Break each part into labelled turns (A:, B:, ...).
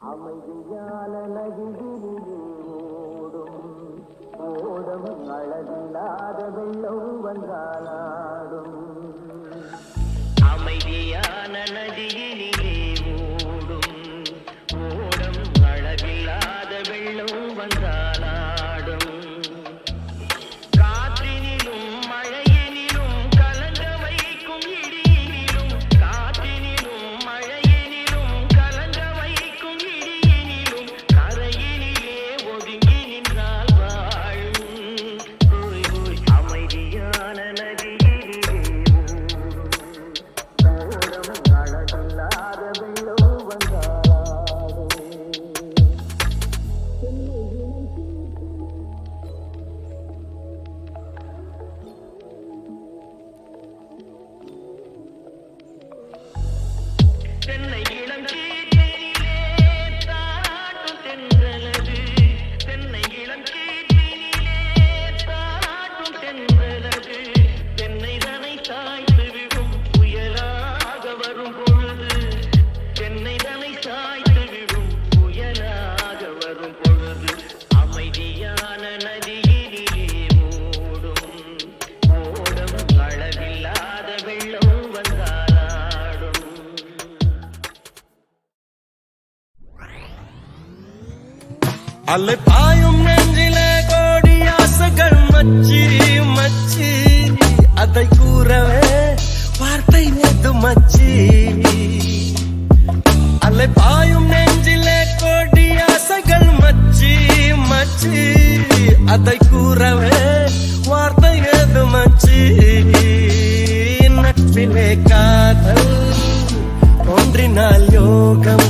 A: அமைதியான நதியிலேடும் ஓடும் அழகில்லாத வெள்ளம் வந்தாலாடும் அமைதியான நதியிலே சென்னை இளம்
B: அலை பாயும் நெஞ்சில கோடி ஆசைகள் மச்சி மச்சி அதை கூறவே வார்த்தை நேத்து மச்சி அலை பாயும் நெஞ்சில கோடி ஆசைகள் மச்சி மச்சி அதை கூறவே வார்த்தை ஏது மச்சி நட்பிலே காதல் தோன்றினால் யோகம்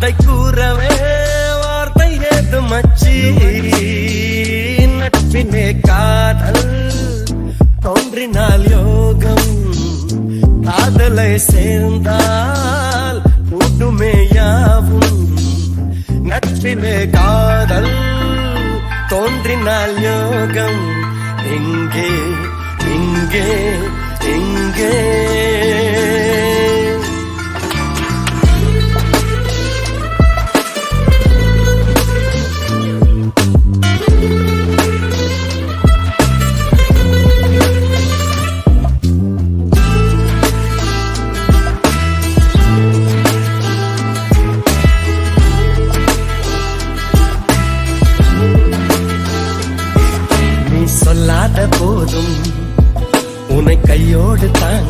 B: அதை கூறவே வார்த்தை ஏது மச்சி. நட்பினே காதல் தோன்றினால் யோகம். காதலை சேர்ந்தால் கூட்டுமே யாவும். நட்பிலே காதல் தோன்றினால் யோகம். எங்கே எங்கே எங்கே?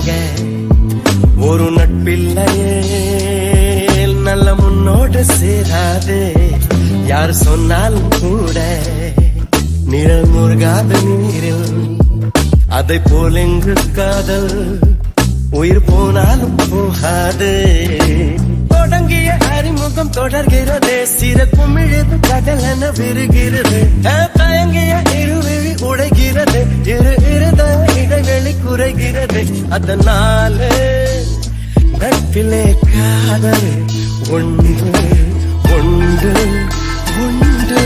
B: கையோடு ஒரு நட்பில்லையே நல்ல முன்னோடு சேராது. யார் சொன்னாலும் கூட நிழல் முருகாத நீரில் அதை போல் எங்கு காதல் உயிர் போனாலும் போகாது. தொடங்கிய அறிமுகம் தொடர்கிறது சிற குமிழது கடல் என விருகிறது. தயங்கிய இருவிழி உடைகிறது இரு இருத இடைவெளி அதனால நட்பிலே காதல் ஒன்று ஒன்று ஒன்று.